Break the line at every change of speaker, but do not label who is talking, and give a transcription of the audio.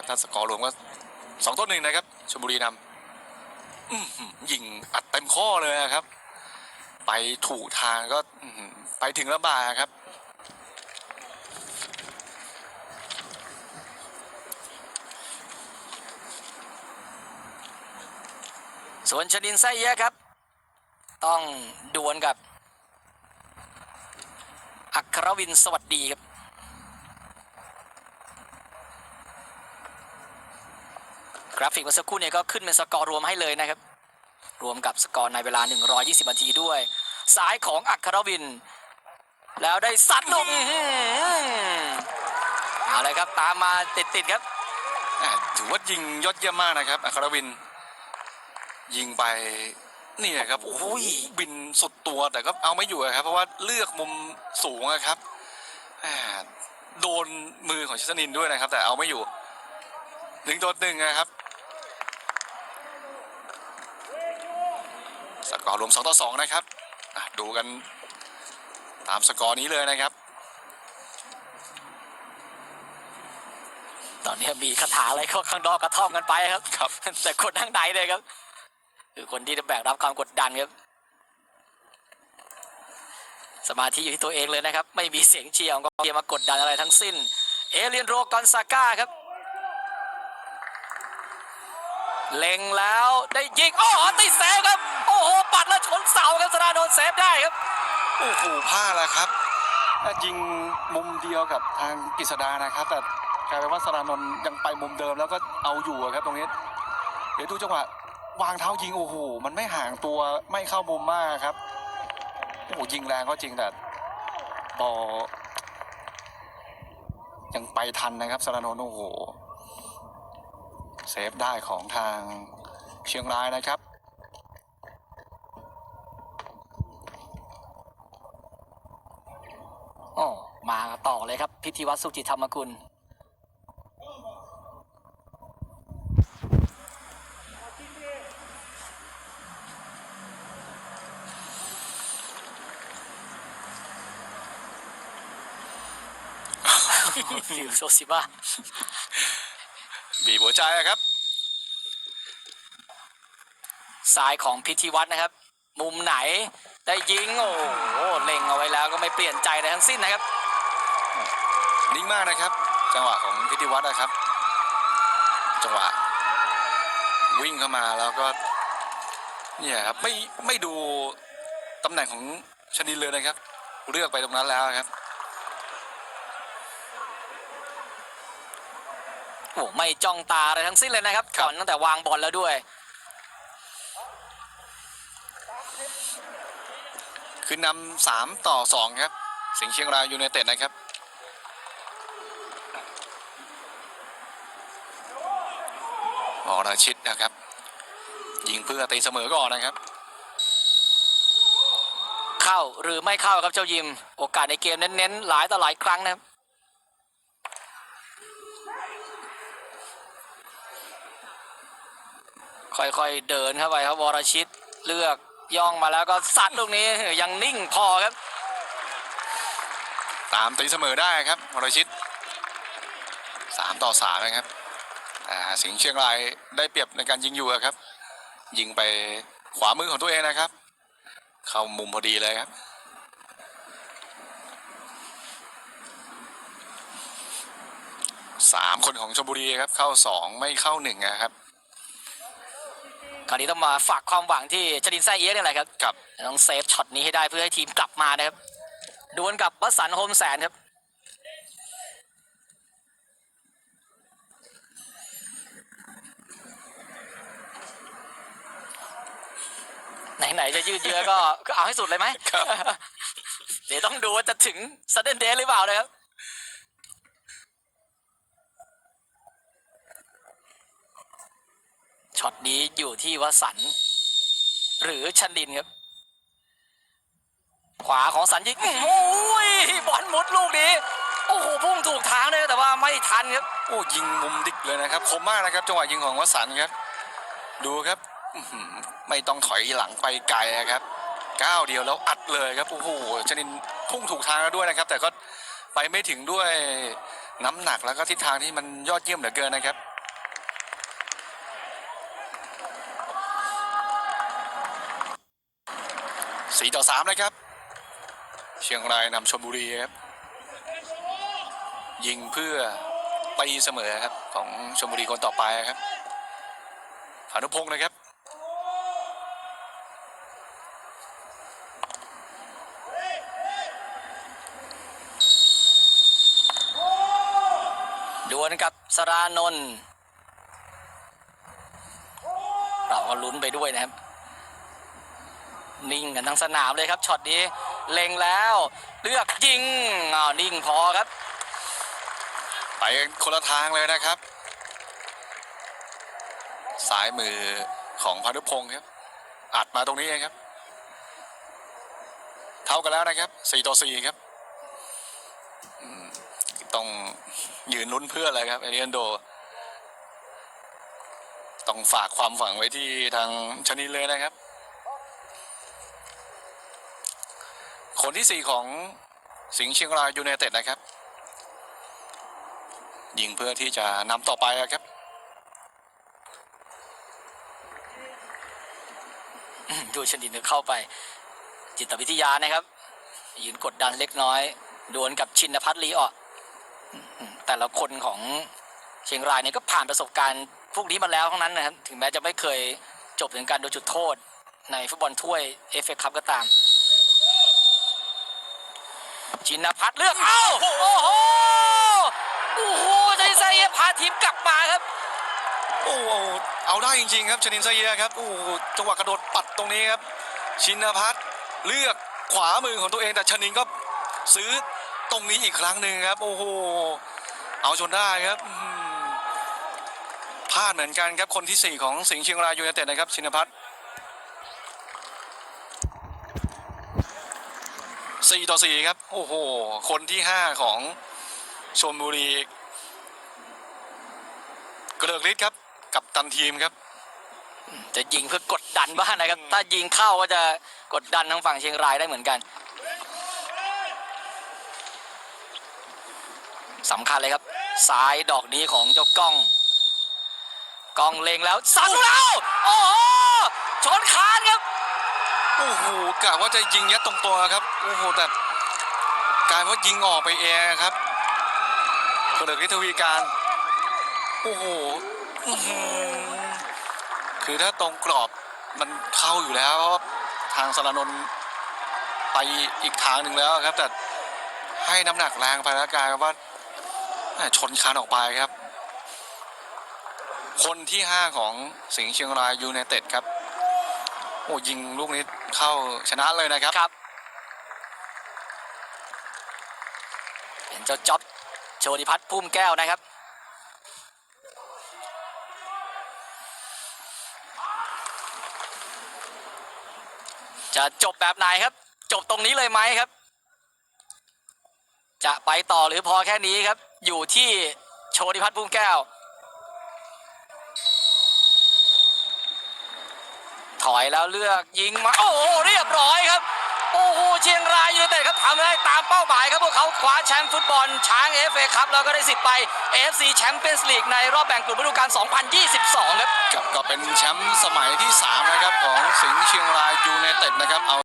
นะครับถ้าสกอร์รวมก็สองต่อหนึ่งนะครับชลบุรีนำยิงอัดเต็มข้อเลยนะครับ ไปถูกทางก็ไปถึงระบาครับ
ส่วนชนินไส้เยอะครับ ต้องดวลกับ อัครวินสวัสดีครับ กราฟิกเมื่อสักครู่เนี่ยก็ขึ้นเป็นสกอร์รวมให้เลยนะครับ รวมกับสกอร์ในเวลา 120นาทีด้วยสายของอัครวิน แล้วได้ซัดลงเอาเลยครับตามมาติดๆครับ
ถือว่ายิงยอดเยี่ยมมากนะครับอัครวิน ยิงไปนี่ครับโอ้โหบินสุดตัวแต่ก็เอาไม่อยู่ครับ เพราะว่าเลือกมุมสูงอะครับโดนมือของชิสนินด้วยนะครับ แต่เอาไม่อยู่หนึ่งตัวหนึ่งนะครับสก อร์รวม2ต่อ2นะครับอะดูกันตามสกอร์นี้เลยนะครับ
ตอนนี้มีคาถาอะไรก็ข้างนอกกระท่อมกันไปครับ
ครับ
แต่คนข้างในเลยครับ คือคนที่จะแบกรับความกดดันครับสมาธิอยู่ที่ตัวเองเลยนะครับ ไม่มีเสียงเชียร์ของกองเชียร์มากดดันอะไรทั้งสิ้น เอเลียนโรกอนซาก้าครับ เล็งแล้วได้ยิงโอ้โหติดเซฟครับ โอ้โห ปัดแล้วชนเสาครับสราโดนเซฟได้ครับ
โอ้โหพลาดแล้วครับยิงมุมเดียวกับทางกฤษดานะครับ แต่กลายเป็นว่าสรานนท์ยังไปมุมเดิมแล้วก็เอาอยู่ครับตรงนี้ เดี๋ยวดูจังหวะวางเท้ายิงโอ้โหมันไม่ห่างตัวไม่เข้ามุมมากครับโอ้โหยิงแรงก็จริงแต่บอยังไปทันนะครับสรานนท์โอ้โห เซฟได้ของทางเชียงรายนะครับ
โอ้มาต่อเลยครับ พิธีวัตรสุจิตธรรมกุลฟิวโซซิบ้า
บีบหัวใจอะครับ
ซ้ายของพิธีวัตรนะครับ มุมไหนได้ยิงโอ้โหเล็งเอาไว้แล้วก็ไม่เปลี่ยนใจใดทั้งสิ้นนะครับ
นิ่งมากนะครับ จังหวะของพิธีวัตรนะครับ จังหวะ วิ่งเข้ามาแล้วก็เนี่ยครับไม่ไม่ดูตำแหน่งของชนินเลยนะครับ เลือกไปตรงนั้นแล้วครับ
โอ้ไม่จ้องตาอะไรทั้งสิ้นเลยนะครับ
ครับ
ก่อนตั้งแต่วางบอลแล้วด้วย
คือนำสามต่อสองครับ สิงห์เชียงรายยูไนเต็ดนะครับอรชิตนะครับ ยิงเพื่อตีเสมอก่อนนะครับ
เข้าหรือไม่เข้าครับเจ้ายิม โอกาสในเกมเน้นๆ หลายต่อหลายครั้งนะครับค่อยๆ เดินเข้าไปครับวรชิตเลือก ย่องมาแล้วก็สัดลูกนี้ยังนิ่งพอครับ
ตามตีเสมอได้ครับวรชิตสามต่อสามนะครับสิงห์เชียงรายได้เปรียบในการยิงอยู่ครับ ยิงไปขวามือของตัวเองนะครับ เข้ามุมพอดีเลยครับสามคนของชลบุรีครับเข้าสองไม่เข้าหนึ่งนะครับ
คราวนี้ต้องมาฝากความหวังที่ชดินไซเอียะนี่แหละครับ
กับ
ต้องเซฟช็อตนี้ให้ได้เพื่อให้ทีมกลับมานะครับดวลกับวสันต์โฮมแสนครับไหนๆจะยืดเยื้อก็ก็เอาให้สุดเลยไหม
ครับ
เดี๋ยวต้องดูว่าจะถึงสเตนเดนหรือเปล่านะครับ ช็อตนี้อยู่ที่วสันหรือชันดินครับ ขวาของสันยิงโอ้ยบอลมุดลูกนี้ โอ้โหพุ่งถูกทางเลยแต่ว่าไม่ทันครับ
โอ้ยิงมุมดิกเลยนะครับ คมมากนะครับ จังหวะยิงของวสันครับ ดูครับไม่ต้องถอยหลังไปไกลนะครับก้าวเดียวแล้วอัดเลยครับโอ้โหชนินพุ่งถูกทางแล้วด้วยนะครับ แต่ก็ไปไม่ถึงด้วยน้ำหนักแล้วก็ทิศทางที่มันยอดเยี่ยมเหลือเกินนะครับ สี่ต่อสามนะครับ เชียงรายนำชลบุรีครับยิงเพื่อตีเสมอครับของชลบุรีคนต่อไปครับพานุพงศ์นะครับ
ดวลกับสรานนท์เราก็ลุ้นไปด้วยนะครับ นิ่งกันทั้งสนามเลยครับช็อตนี้เล็งแล้ว เลือกยิงอ้าวนิ่งพอครับ
ไปคนละทางเลยนะครับซ้ายมือของพานุพงศ์ครับ อัดมาตรงนี้เองครับ เท่ากันแล้วนะครับ4ต่อ4ครับต้องยืนลุ้นเพื่อเลยครับเอเรียนโด ต้องฝากความหวังไว้ที่ทางชนินเลยนะครับ คนที่สี่ของสิงห์เชียงรายยูไนเต็ดนะครับ ยิงเพื่อที่จะนำต่อไปอะครับ
ดูชนินเข้าไป จิตวิทยานะครับยืนกดดันเล็กน้อย ดวลกับชินพัฒน์ลีออแต่ละคนของเชียงรายเนี่ยก็ผ่านประสบการณ์พวกนี้มาแล้วทั้งนั้นนะครับ ถึงแม้จะไม่เคยจบถึงการโดนจุดโทษ ในฟุตบอลถ้วยเอฟเอคัพก็ตาม ชินพัฒน์เลือกเอ้าโอ้โหโอ้โหใจใส่พาทีมกลับมาครับ
โอ้โหเอาได้จริงๆ ครับชนินเซเยียครับโอ้จังหวะกระโดดปัดตรงนี้ครับ ชินพัฒน์เลือกขวามือของตัวเองแต่ชนินก็ซื้อตรงนี้อีกครั้งหนึ่งครับ โอ้โหเอาจนได้ครับพลาดเหมือนกันครับคนที่สี่ของสิงห์เชียงรายยูไนเต็ดนะครับชินพัฒน์ สี่ต่อสี่ครับ โอ้โห คนที่ห้าของชมบุรีเกริกฤทธิ์ครับ กับตันทีมครับ
จะยิงเพื่อกดดันบ้างนะครับ ถ้ายิงเข้าก็จะกดดันทางฝั่งเชียงรายได้เหมือนกันสำคัญเลยครับ ซ้ายดอกนี้ของเจ้ากล้อง กล้องเล็งแล้วสั่งแล้ว โอ้โหชนคานครับ
โอ้โหกะว่าจะยิงยัดตรงตัวครับโอ้โหแต่กลายว่ายิงออกไปเองครับเกริกฤทธิ์ทวีการโอ้โหคือถ้าตรงกรอบมันเข้าอยู่แล้วทางสารนนท์ไปอีกทางหนึ่งแล้วครับ แต่ให้น้ำหนักแรงไปแล้วกลายว่าชนคานออกไปครับ คนที่ห้าของสิงห์เชียงรายยูไนเต็ดครับ โอ้ยิงลูกนี้เข้าชนะเลยนะครับ
ครับ เป็นเจ้าจ๊อบโชติพัฒน์พุ่มแก้วนะครับ จะจบแบบไหนครับ จบตรงนี้เลยไหมครับ จะไปต่อหรือพอแค่นี้ครับ อยู่ที่โชติพัฒน์พุ่มแก้ว อยแล้วเลือกยิงมาโอ้โหเรียบร้อยครับโอ้โหเชียงรายยูไนเต็ดครับทำได้ตามเป้าหมายครับพวกเขาคว้าแชมป์ฟุตบอลช้างเอฟเอครับแล้วก็ได้สิทธิ์ไป AFC แชมเปี้ยนส์ลีกในรอบแบ่งกลุ่มฤดูกาล 2022 ครับ
กับก็เป็นแชมป์สมัยที่ 3 นะครับ ของสิงห์เชียงรายยูไนเต็ดนะครับเอา